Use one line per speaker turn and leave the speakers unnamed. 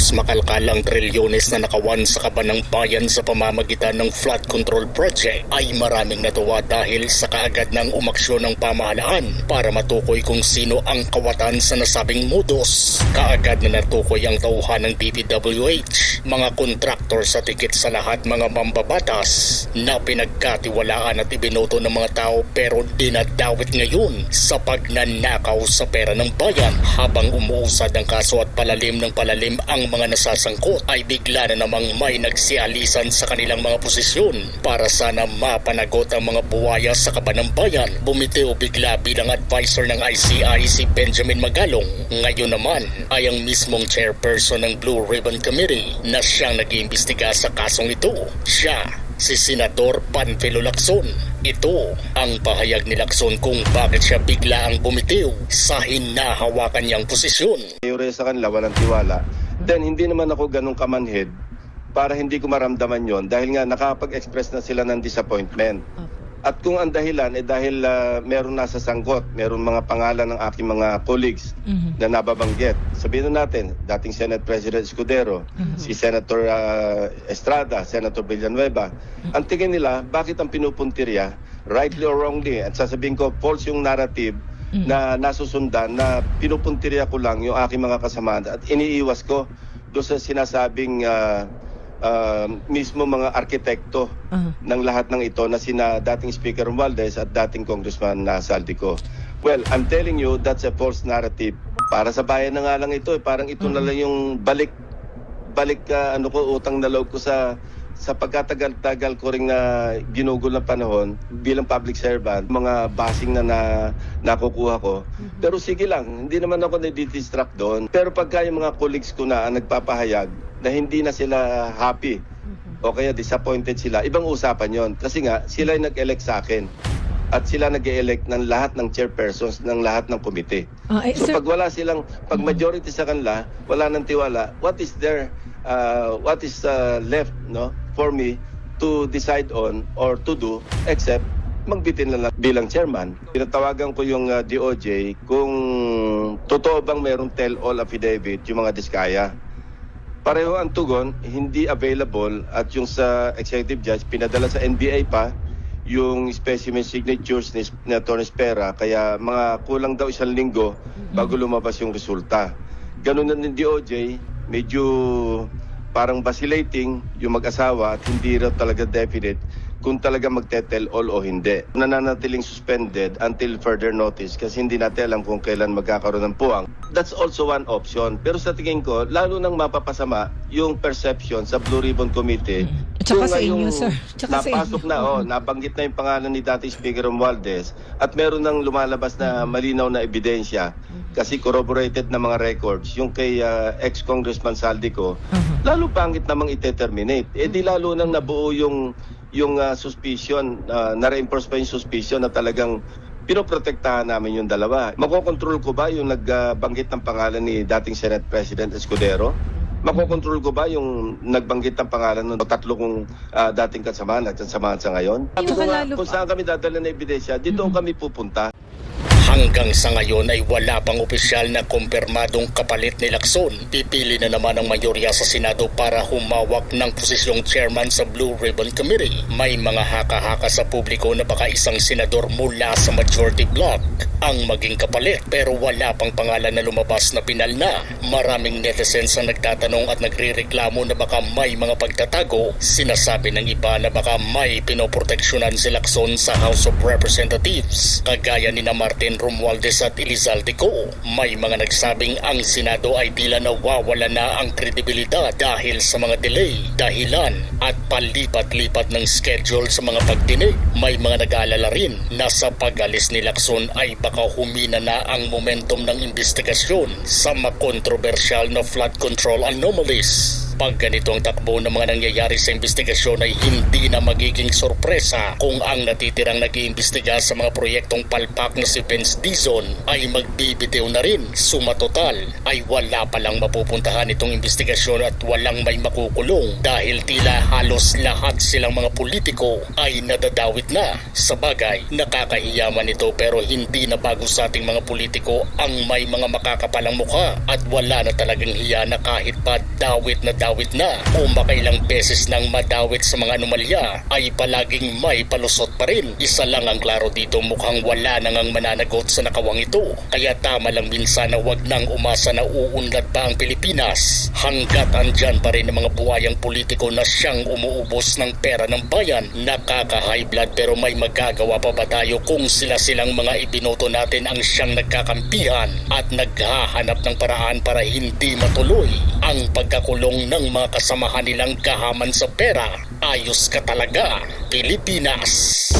Matapos makalkal ang trilyones na nakawan sa kaban ng bayan sa pamamagitan ng flood control project ay maraming natuwa dahil sa kaagad ng umaksyon ng pamahalaan para matukoy kung sino ang kawatan sa nasabing modus. Kaagad na natukoy ang tauhan ng DPWH, mga kontraktor sa tikit sa lahat mga mambabatas na pinagkatiwalaan at ibinoto ng mga tao pero dinadawit ngayon sa pagnanakaw sa pera ng bayan habang umuusad ang kaso at palalim ng palalim ang mga nasasangkot ay bigla na namang may nagsialisan sa kanilang mga posisyon para sana mapanagot ang mga buwaya sa kaban ng bayan. Bumitiw bigla bilang advisor ng ICI si Benjamin Magalong. Ngayon naman ay ang mismong chairperson ng Blue Ribbon Committee na siyang nag-iimbestiga sa kasong ito. Siya si Senador Panfilo Lacson. Ito ang pahayag ni Lacson kung bakit siya bigla ang bumitiw sa hinahawakan niyang posisyon.
Yung sa kanila, walang tiwala. Then, hindi naman ako ganun kamanhid para hindi ko maramdaman yon dahil nga nakapag-express na sila ng disappointment. At kung ang dahilan ay dahil ah, meron nasa sangkot, meron mga pangalan ng aking mga colleagues na nababanggit. Sabihin na natin, dating Senate President Escudero, si Senator ah, Estrada, Senator Villanueva. Ang tingin nila, bakit ang pinupuntirya, rightly or wrongly, at sasabihin ko, false yung narrative na nasusundan na pinupuntirya ko lang yung aking mga kasamahan at iniiwas ko doon sa sinasabing ah, ah, mismo mga arkitekto ng lahat ng ito na sina dating Speaker Romualdez at dating Congressman na Saldico. Well, I'm telling you, that's a false narrative. Para sa bayan na nga lang ito, eh, parang ito na lang yung balik balik ka ano ko utang na loob ko sa sa pagkatagal-tagal ko ring na ginugol na panahon bilang public servant, mga basing na, na nakukuha ko. Pero sige lang, hindi naman ako nadidistract doon. Pero pagka yung mga colleagues ko na ang nagpapahayag na hindi na sila happy o kaya disappointed sila, ibang usapan yon Kasi nga, sila yung nag-elect sa akin. At sila nag elect ng lahat ng chairpersons ng lahat ng komite.
Ah, eh,
So
sir,
pag wala silang, pag majority sa kanila, wala nang tiwala, what is there, uh, what is uh, left no, for me to decide on or to do except magbitin na lang bilang chairman. Pinatawagan ko yung uh, DOJ kung totoo bang merong tell-all affidavit yung mga diskaya. Pareho ang tugon, hindi available at yung sa executive judge, pinadala sa NBI pa yung specimen signatures ni, ni Atty. Spera kaya mga kulang daw isang linggo bago lumabas yung resulta. Ganun na ng DOJ, medyo parang vacillating yung mag-asawa at hindi raw talaga definite kung talaga magtetel all o hindi. Nananatiling suspended until further notice kasi hindi natin alam kung kailan magkakaroon ng puwang. That's also one option. Pero sa tingin ko, lalo nang mapapasama yung perception sa Blue Ribbon Committee.
At saka
kung
sa inyo, sir. Tsaka sa
napasok
inyo.
na, oh, nabanggit na yung pangalan ni dating Speaker Romualdez at meron nang lumalabas na malinaw na ebidensya kasi corroborated na mga records yung kay ah, ex-congressman Saldico lalo pangit namang ite-terminate. Eh di lalo nang nabuo yung yung ah, suspicion, ah, na-reinforce pa yung suspicion na talagang pinoprotektahan namin yung dalawa. Makokontrol ko ba yung nagbanggit ng pangalan ni dating Senate President Escudero? Makokontrol ko ba yung nagbanggit ng pangalan ng tatlo kong ah, dating kasamahan at kasamahan sa ngayon? Kung
pa-
saan kami dadala ng ebidensya, dito kami pupunta.
Hanggang sa ngayon ay wala pang opisyal na kumpirmadong kapalit ni Lacson. Pipili na naman ang mayorya sa Senado para humawak ng posisyong chairman sa Blue Ribbon Committee. May mga haka-haka sa publiko na baka isang senador mula sa majority bloc ang maging kapalit pero wala pang pangalan na lumabas na pinal na. Maraming netizens ang nagtatanong at nagrireklamo na baka may mga pagtatago. Sinasabi ng iba na baka may pinoproteksyonan si Lacson sa House of Representatives. Kagaya ni na Martin Romualdez at Elizalde Co. May mga nagsabing ang Senado ay tila nawawala na ang kredibilidad dahil sa mga delay, dahilan at palipat-lipat ng schedule sa mga pagdinig. May mga nag-aalala rin na sa pag-alis ni Lacson ay baka humina na ang momentum ng investigasyon sa makontrobersyal na flood control anomalies. Kapag ganito ang takbo ng mga nangyayari sa investigasyon ay hindi na magiging sorpresa kung ang natitirang nag-iimbestiga sa mga proyektong palpak na si Vince Dizon ay magbibitiw na rin. Suma total ay wala palang mapupuntahan itong investigasyon at walang may makukulong dahil tila halos lahat silang mga politiko ay nadadawit na. Sa bagay, nakakahiyaman ito pero hindi na bago sa ating mga politiko ang may mga makakapalang mukha at wala na talagang hiya na kahit pa dawit na dawit na o makailang beses nang madawit sa mga anomalya ay palaging may palusot pa rin. Isa lang ang klaro dito mukhang wala nang ang mananagot sa nakawang ito. Kaya tama lang minsan na wag nang umasa na uunlad pa ang Pilipinas hanggat andyan pa rin ang mga buhayang politiko na siyang umuubos ng pera ng bayan. Nakaka-high blood pero may magagawa pa ba tayo kung sila silang mga ibinoto natin ang siyang nagkakampihan at naghahanap ng paraan para hindi matuloy ang pagkakulong ng mga kasamahan nilang kahaman sa pera. Ayos ka talaga, Pilipinas!